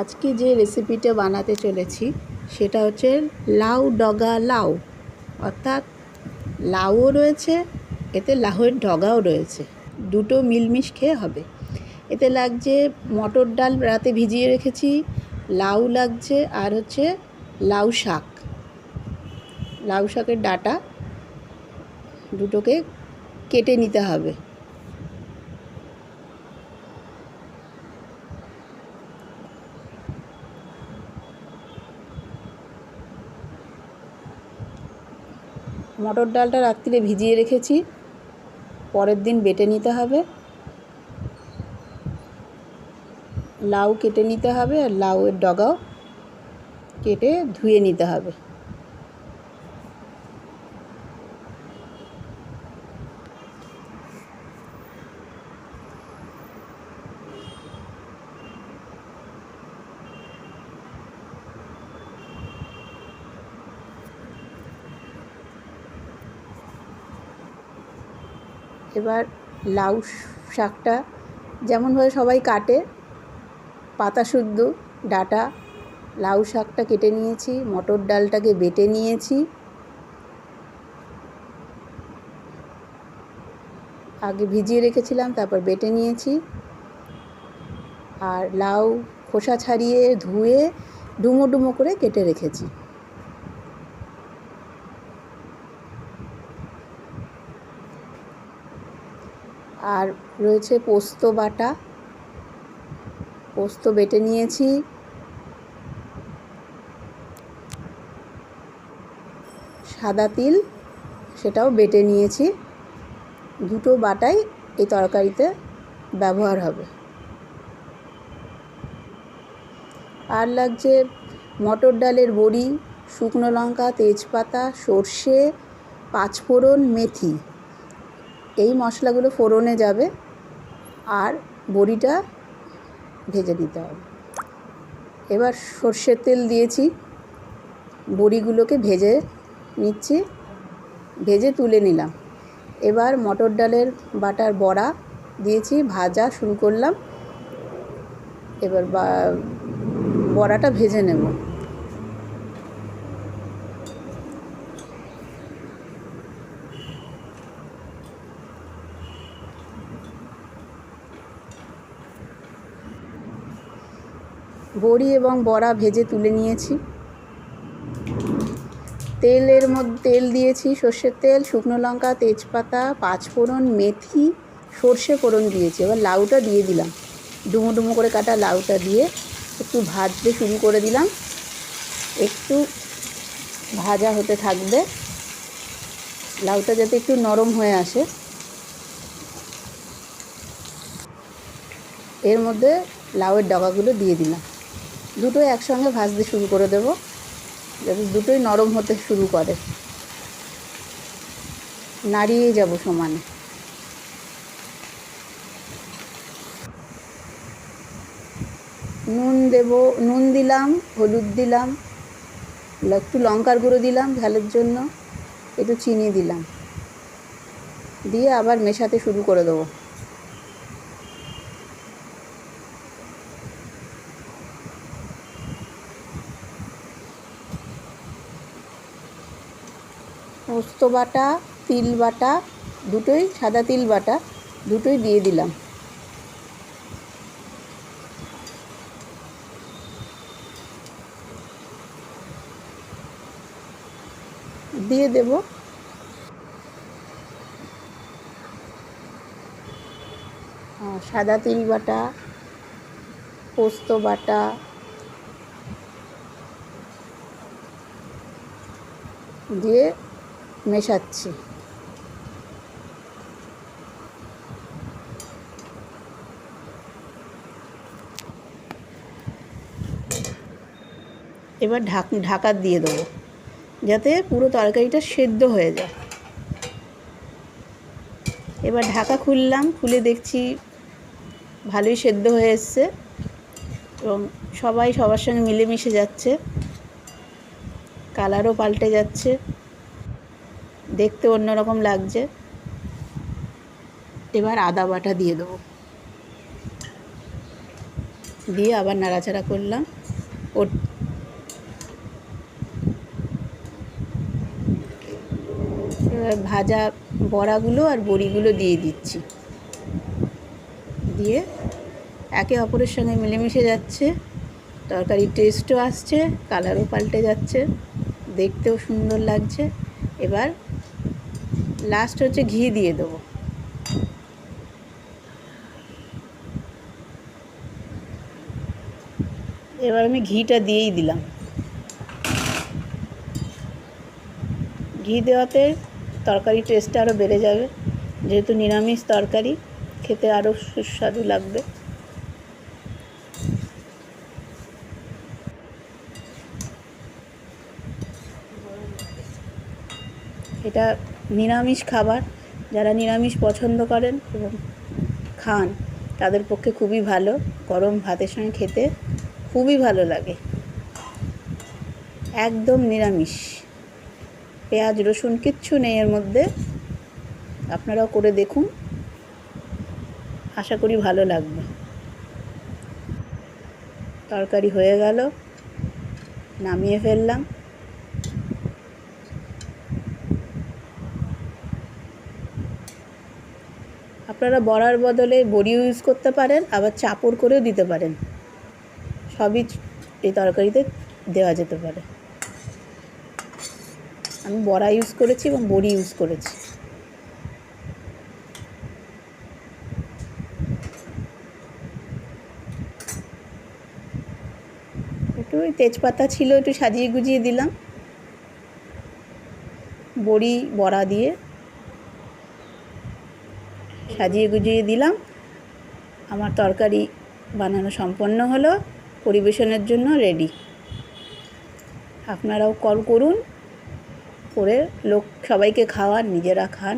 আজকে যে রেসিপিটা বানাতে চলেছি, সেটা হচ্ছে লাউ ডগা লাউ। অর্থাৎ লাউও রয়েছে, এতে লাউয়ের ডগাও রয়েছে। দুটো মিলমিশ খেয়ে হবে। এতে লাগছে মটর ডাল রাতে ভিজিয়ে রেখেছি, লাউ লাগছে, আর হচ্ছে লাউ শাক। লাউ শাকের ডাঁটা দুটোকে কেটে নিতে হবে। মটর ডালটা রাত্রিরে ভিজিয়ে রেখেছি। পরের দিন বেটে নিতে হবে। লাউ কেটে নিতে হবে আর লাউয়ের ডগাও কেটে ধুয়ে নিতে হবে। এবার লাউ শাকটা যেমনভাবে সবাই কাটে, পাতা শুদ্ধ, ডাঁটা, লাউ শাকটা কেটে নিয়েছি, মটর ডালটাকে বেটে নিয়েছি। আগে ভিজিয়ে রেখেছিলাম, তারপর বেটে নিয়েছি। আর লাউ খোসা ছাড়িয়ে ধুয়ে ডুমো ডুমো করে কেটে রেখেছি। আর রয়েছে পোস্ত বাটা। পোস্ত বেটে নিয়েছি। সাদা তিল, সেটাও বেটে নিয়েছি। দুটো বাটাই এই তরকারিতে ব্যবহার হবে। আর লাগছে মটর ডালের বড়ি, শুকনো লঙ্কা, তেজপাতা, সর্ষে, পাঁচফোড়ন, মেথি। এই মশলাগুলো ফোড়নে যাবে আর বড়িটা ভেজে দিতে হবে। এবার সর্ষের তেল দিয়েছি। বড়িগুলোকে ভেজে নিচ্ছি। ভেজে তুলে নিলাম। এবার মটর ডালের বাটার বড়া দিয়েছি, ভাজা শুরু করলাম। এবার বড়াটা ভেজে নেব। বড়ি এবং বড়া ভেজে তুলে নিয়েছি। তেলের মধ্যে তেল দিয়েছি, সর্ষের তেল, শুকনো লঙ্কা, তেজপাতা, পাঁচফোড়ন, মেথি, সর্ষে ফোড়ন দিয়েছি। এবার লাউটা দিয়ে দিলাম। ডুমো ডুমো করে কাটা লাউটা দিয়ে একটু ভাজতে শুরু করে দিলাম। একটু ভাজা হতে থাকবে। লাউটা যাতে একটু নরম হয়ে আসে। এর মধ্যে লাউয়ের ডগাগুলো দিয়ে দিলাম। দুটো একসঙ্গে ভাজতে শুরু করে দেব, যাতে দুটোই নরম হতে শুরু করে। নাড়িয়ে যাব সমানে। নুন দেব, নুন দিলাম, হলুদ দিলাম, একটু লঙ্কার গুঁড়ো দিলাম ঝালের জন্য, একটু চিনি দিলাম। দিয়ে আবার মেশাতে শুরু করে দেবো। পোস্ত বাটা, তিল বাটা, দুটোই সাদা তিল বাটা, দুটোই দিয়ে দিলাম। দিয়ে দেব। সাদা তিল বাটা, পোস্ত বাটা, দিয়ে মেশাচ্ছি। এবার ঢাক, ঢাকা দিয়ে দেবো, যাতে পুরো তরকারিটা সেদ্ধ হয়ে যায়। এবার ঢাকা খুললাম, খুলে দেখছি ভালোই সেদ্ধ হয়ে এসছে এবং সবাই সবার সঙ্গে মিলেমিশে যাচ্ছে, কালারও পাল্টে যাচ্ছে। দেখতে অন্যরকম লাগছে। এবার আদা বাটা দিয়ে দেবো। দিয়ে আবার নাড়াচাড়া করলাম। ওর ভাজা বড়াগুলো আর বড়িগুলো দিয়ে দিচ্ছি। দিয়ে একে অপরের সঙ্গে মিলেমিশে যাচ্ছে। তরকারির টেস্টও আসছে কালারও পাল্টে যাচ্ছে। দেখতেও সুন্দর লাগছে। এবার লাস্ট হচ্ছে ঘি দিয়ে দেবো। এবার আমি ঘিটা দিয়েই দিলাম। ঘি দেওয়াতে তরকারি টেস্টটা আরও বেড়ে যাবে। যেহেতু নিরামিষ তরকারি, খেতে আরও সুস্বাদু লাগবে। এটা নিরামিষ খাবার যারা নিরামিষ পছন্দ করেন এবং খান, তাদের পক্ষে খুবই ভালো। গরম ভাতের সঙ্গে খেতে খুবই ভালো লাগে। একদম নিরামিষ। পেঁয়াজ, রসুন কিচ্ছু নেই এর মধ্যে। আপনারাও করে দেখুন। আশা করি ভালো লাগবে। তরকারি হয়ে গেল। নামিয়ে ফেললাম। আপনারা বড়ার বদলে বড়িও ইউজ করতে পারেন, আবার চাপড় করেও দিতে পারেন। সবই এই তরকারিতে দেওয়া যেতে পারে। আমি বড়া ইউজ করেছি এবং বড়ি ইউজ করেছি। একটু তেজপাতা ছিল, একটু সাজিয়ে গুজিয়ে দিলাম। বড়ি, বড়া দিয়ে সাজিয়ে গুজিয়ে দিলাম। আমার তরকারি বানানো সম্পন্ন হলো, পরিবেশনের জন্য রেডি আপনারাও কল করুন, করে লোক সবাইকে খাওয়ান, নিজেরা খান।